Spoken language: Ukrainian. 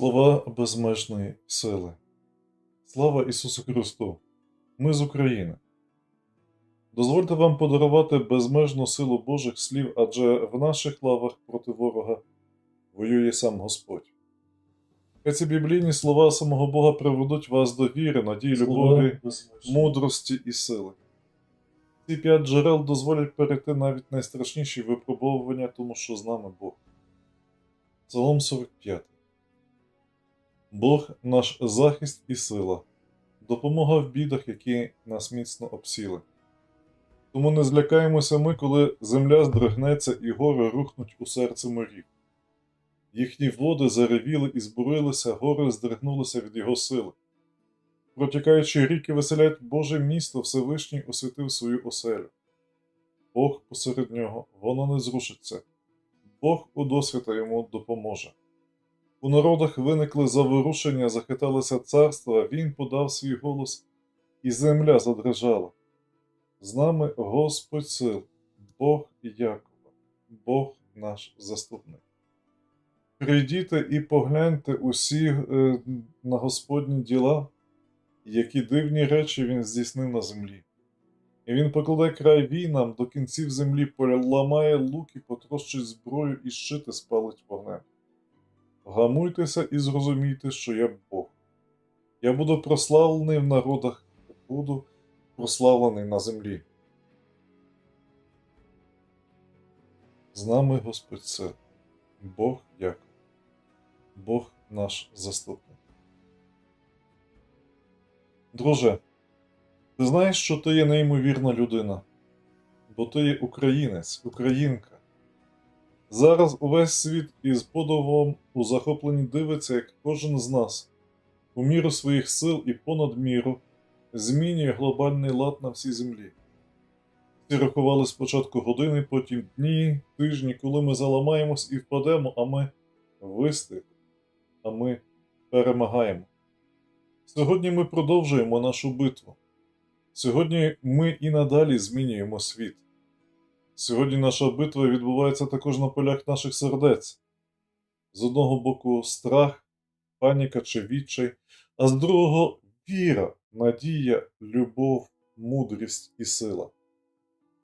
Слова безмежної сили. Слава Ісусу Христу! Ми з України. Дозвольте вам подарувати безмежну силу Божих слів, адже в наших лавах проти ворога воює сам Господь. Хай ці біблійні слова самого Бога приведуть вас до віри, надії, любові, мудрості і сили. Ці п'ять джерел дозволять перейти навіть найстрашніші випробовування, тому що з нами Бог. Псалом 45. Бог наш захист і сила, допомога в бідах, які нас міцно обсіли. Тому не злякаємося ми, коли земля здригнеться і гори рухнуть у серце морів. Їхні води заревіли і збурилися, гори здригнулися від його сили. Протікаючи ріки веселять Боже місто, Всевишній освятив свою оселю. Бог посеред нього, воно не зрушиться, Бог у досвіта йому допоможе. У народах виникли заворушення, захиталися царства, він подав свій голос, і земля задрижала. З нами Господь сил, Бог Якова, Бог наш заступник. Прийдіте і погляньте усі е, на Господні діла, які дивні речі Він здійснив на землі. І він покладе край війнам до кінців землі, поламає луки, потрощить зброю і щити спалить. Гамуйтеся і зрозумійте, що я Бог. Я буду прославлений в народах, буду прославлений на землі. З нами Господь сил, Бог дякую, Бог наш заступник. Друже, ти знаєш, що ти є неймовірна людина, бо ти є українець, українка. Зараз увесь світ із подовом у захопленні дивиться, як кожен з нас, у міру своїх сил і понад міру, змінює глобальний лад на всій землі. Всі рахували спочатку години, потім дні, тижні, коли ми заламаємось і впадемо, а ми вистоїмо, а ми перемагаємо. Сьогодні ми продовжуємо нашу битву. Сьогодні ми і надалі змінюємо світ. Сьогодні наша битва відбувається також на полях наших сердець. З одного боку, страх, паніка чи відчай, а з другого віра, надія, любов, мудрість і сила.